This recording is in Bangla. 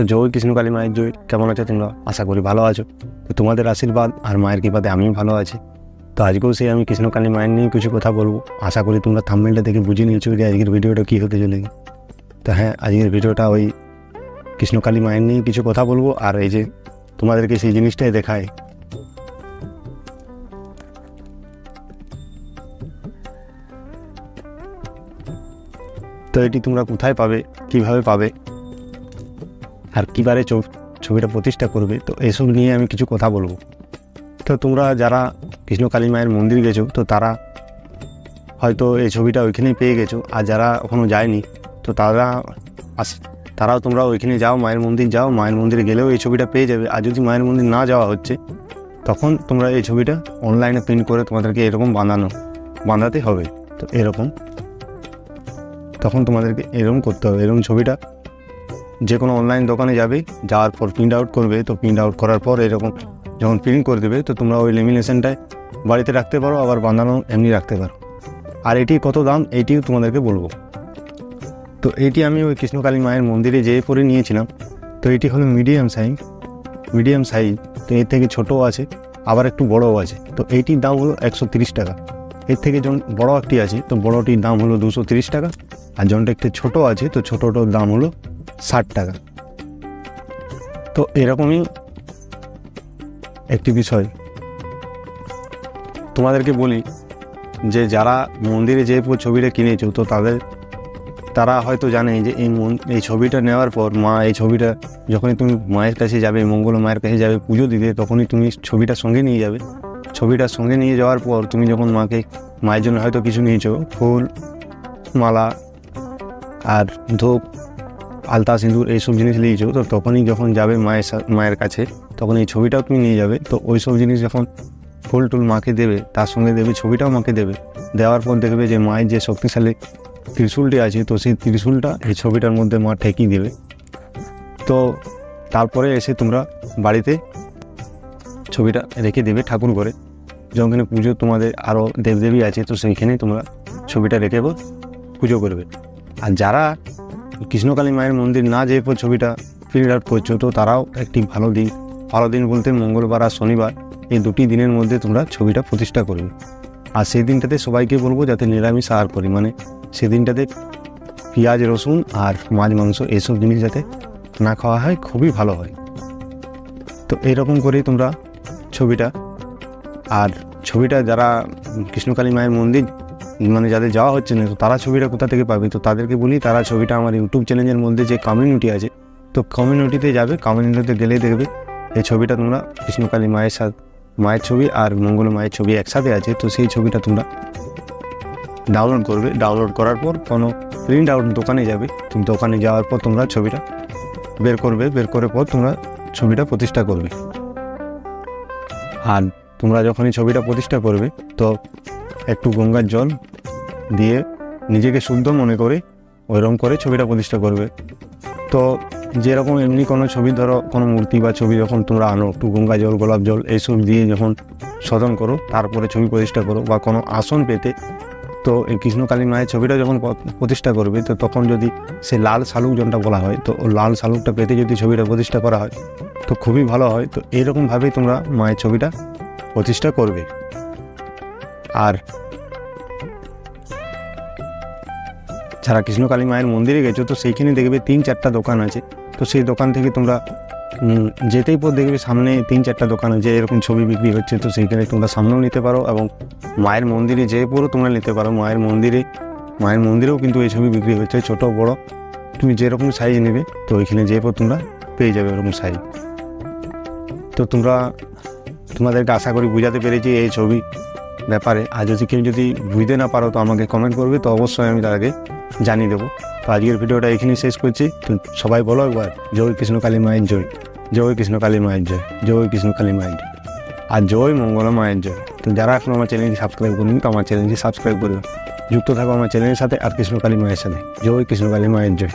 তো জয় কৃষ্ণকালী মায়ের জয়। কেমন আছো তোমরা? আশা করি ভালো আছো। তো তোমাদের আশীর্বাদ আর মায়ের কৃপাতে আমিও ভালো আছি। তো আজকেও সেই আমি কৃষ্ণকালী মায়ের নিয়ে কিছু কথা বলব। আশা করি তোমরা থাম্বেলটা দেখে বুঝে নিয়েছো যে আজকের ভিডিওটা কী হতে চলেছে। তো হ্যাঁ আজকের ভিডিওটা ওই কৃষ্ণকালী মায়ের নিয়ে কিছু কথা বলব আর এই যে তোমাদেরকে সেই জিনিসটাই দেখায়। তো এটি তোমরা কোথায় পাবে? কীভাবে পাবে? আর কীবারে ছবিটা প্রতিষ্ঠা করবে, তো এসব নিয়ে আমি কিছু কথা বলব। তো তোমরা যারা কৃষ্ণকালী মায়ের মন্দির গেছো, তো তারা হয়তো এই ছবিটা ওইখানেই পেয়ে গেছো। আর যারা এখনও যায়নি, তো তারা আস- তারাও তোমরা ওইখানে যাও, মায়ের মন্দির যাও, মায়ের মন্দিরে গেলেও এই ছবিটা পেয়ে যাবে। আর যদি মায়ের মন্দির না যাওয়া হচ্ছে, তখন তোমরা এই ছবিটা অনলাইনে প্রিন্ট করে তোমাদেরকে এরকম বানানো বাঁধাতে হবে। তো এরকম, তখন তোমাদেরকে এরকম করতে হবে। এরকম ছবিটা যে কোনো অনলাইন দোকানে যাবে, যাওয়ার পর প্রিন্ট আউট করবে, তো প্রিন্ট আউট করার পর এরকম যখন প্রিন্ট করে দেবে, তো তোমরা ওই লেমিনেশনটায় বাড়িতে রাখতে পারো, আবার বাঁধানো এমনি রাখতে পারো। আর এটি কত দাম? এটিও তোমাদেরকে বলব। তো এটি আমি ওই কৃষ্ণকালী মায়ের মন্দিরে যেয়ে পরে নিয়েছিলাম। তো এটি হলো মিডিয়াম সাইজ মিডিয়াম সাইজ তো এর থেকে ছোটও আছে, আবার একটু বড়ও আছে। তো এইটির দাম হলো একশো টাকা। এর থেকে যখন বড় একটি আছে, তো বড়টির দাম হলো দুশো টাকা। আর যখনটা একটু ছোটো আছে, তো ছোটোটার দাম হলো ষাট টাকা। তো এরকমই একটি বিষয়। তোমাদেরকে বলি যে, যারা মন্দিরে যে পুরো ছবিটা কিনেছো, তো তাদের, তারা হয়তো জানে যে, এই এই ছবিটা নেওয়ার পর মা, এই ছবিটা যখনই তুমি মায়ের কাছে যাবে, মঙ্গল মায়ের কাছে যাবে, পুজো দিতে, তখনই তুমি ছবিটা সঙ্গে নিয়ে যাবে। ছবিটা সঙ্গে নিয়ে যাওয়ার পর তুমি যখন মাকে, মায়ের জন্য হয়তো কিছু নিয়েছো, ফুল, মালা আর ধূপ আলতা সিঁদুর এইসব জিনিস নিয়েছো তো তখনই যখন যাবে মায়ের মায়ের কাছে, তখন এই ছবিটাও তুমি নিয়ে যাবে। তো ওই সব জিনিস যখন ফুল টুল মাকে দেবে, তার সঙ্গে দেবে, ছবিটাও মাকে দেবে, দেওয়ার পর দেখবে যে মায়ের যে শক্তিশালী ত্রিশূলটি আছে, তো সেই ত্রিশূলটা এই ছবিটার মধ্যে মা ঠেকিয়ে দেবে। তো তারপরে এসে তোমরা বাড়িতে ছবিটা রেখে দেবে ঠাকুর করে যখন পুজো তোমাদের আরও দেবদেবী আছে, তো সেইখানেই তোমরা ছবিটা রেখে পুজো করবে। আর যারা কৃষ্ণকালী মায়ের মন্দির না যেয়ে পর ছবিটা প্রিন্ট আউট করছ, তো তারাও একটি ভালো দিন। ভালো দিন বলতে মঙ্গলবার আর শনিবার, এই দুটি দিনের মধ্যে তোমরা ছবিটা প্রতিষ্ঠা করবে আর সেই দিনটাতে সবাইকে বলব যাতে নিরামিষ আহার করি মানে সেদিনটাতে পেঁয়াজ, রসুন আর মাছ, মাংস এইসব জিনিস যাতে না খাওয়া হয়, খুবই ভালো হয়। তো এইরকম করেই তোমরা ছবিটা, আর ছবিটা যারা কৃষ্ণকালী মায়ের মন্দির মানে যাদের যাওয়া হচ্ছে না, তো তারা ছবিটা কোথা থেকে পাবে? তো তাদেরকে বলি, তারা ছবিটা আমার ইউটিউব চ্যানেলের মধ্যে যে কমিউনিটি আছে, তো কমিউনিটিতে যাবে কমিউনিটিতে গেলেই দেখবে এই ছবিটা তোমরা কৃষ্ণকালী মায়ের সাথে, মায়ের ছবি আর মঙ্গল মায়ের ছবি একসাথে আছে, তো সেই ছবিটা তোমরা ডাউনলোড করবে। ডাউনলোড করার পর কোনো প্রিন্ট আউট দোকানে যাবে তুমি দোকানে যাওয়ার পর তোমরা ছবিটা বের করবে, বের করার পর তোমরা ছবিটা প্রতিষ্ঠা করবে। আর তোমরা যখনই ছবিটা প্রতিষ্ঠা করবে, তো একটু গঙ্গার জল দিয়ে নিজেকে শুদ্ধ মনে করে ওইরকম করে ছবিটা প্রতিষ্ঠা করবে। তো যেরকম এমনি কোনো ছবি ধরো, কোনো মূর্তি বা ছবি যখন তোমরা আনো, একটু গঙ্গা জল, গোলাপ জল এইসব দিয়ে যখন শোধন করো, তারপরে ছবি প্রতিষ্ঠা করো বা কোনো আসন পেতে, তো এই কৃষ্ণকালী মায়ের ছবিটা যখন প্রতিষ্ঠা করবে, তো তখন যদি সে লাল শালুক যেটা বলা হয়, তো লাল শালুকটা পেতে যদি ছবিটা প্রতিষ্ঠা করা হয়, তো খুবই ভালো হয়। তো এরকমভাবেই তোমরা মায়ের ছবিটা প্রতিষ্ঠা করবে। আর যারা কৃষ্ণকালী মায়ের মন্দিরে গেছো, তো সেইখানে দেখবে তিন চারটা দোকান আছে। তো সেই দোকান থেকে তোমরা যেতেই পর দেখবে সামনে তিন চারটা দোকান আছে, এরকম ছবি বিক্রি হচ্ছে, তো সেইখানে তোমরা সামনেও নিতে পারো এবং মায়ের মন্দিরে যেয়ে পরও তোমরা নিতে পারো। মায়ের মন্দিরে, মায়ের মন্দিরেও কিন্তু এই ছবি বিক্রি হচ্ছে, ছোট, বড়। তুমি যেরকম সাইজ নেবে, তো ওইখানে যেয়ে পর তোমরা পেয়ে যাবে ওরকম সাইজ তো তোমরা, তোমাদেরকে আশা করি বুঝাতে পেরেছি এই ছবি ব্যাপারে। আর যদি কেউ যদি বুঝতে না পারো, তো আমাকে কমেন্ট করবে, তো অবশ্যই আমি আগে জানিয়ে দেবো। তো আজকের ভিডিওটা এখানেই শেষ করছি। তো সবাই বলো একবার, জয় কৃষ্ণ কালী মায়ের জয়। জয় কৃষ্ণ কালী মায়ের জয়। জয় কৃষ্ণ কালী মায়ের জয়। আর জয় মঙ্গল মায়ের জয়। তো যারা এখন আমার চ্যানেলটি সাবস্ক্রাইব করুন, তো আমার চ্যানেলটি সাবস্ক্রাইব করবে যুক্ত থাকো আমার চ্যানেলের সাথে আর কৃষ্ণকালী মায়ের সাথে। জয় কৃষ্ণকালী মায়ের জয়।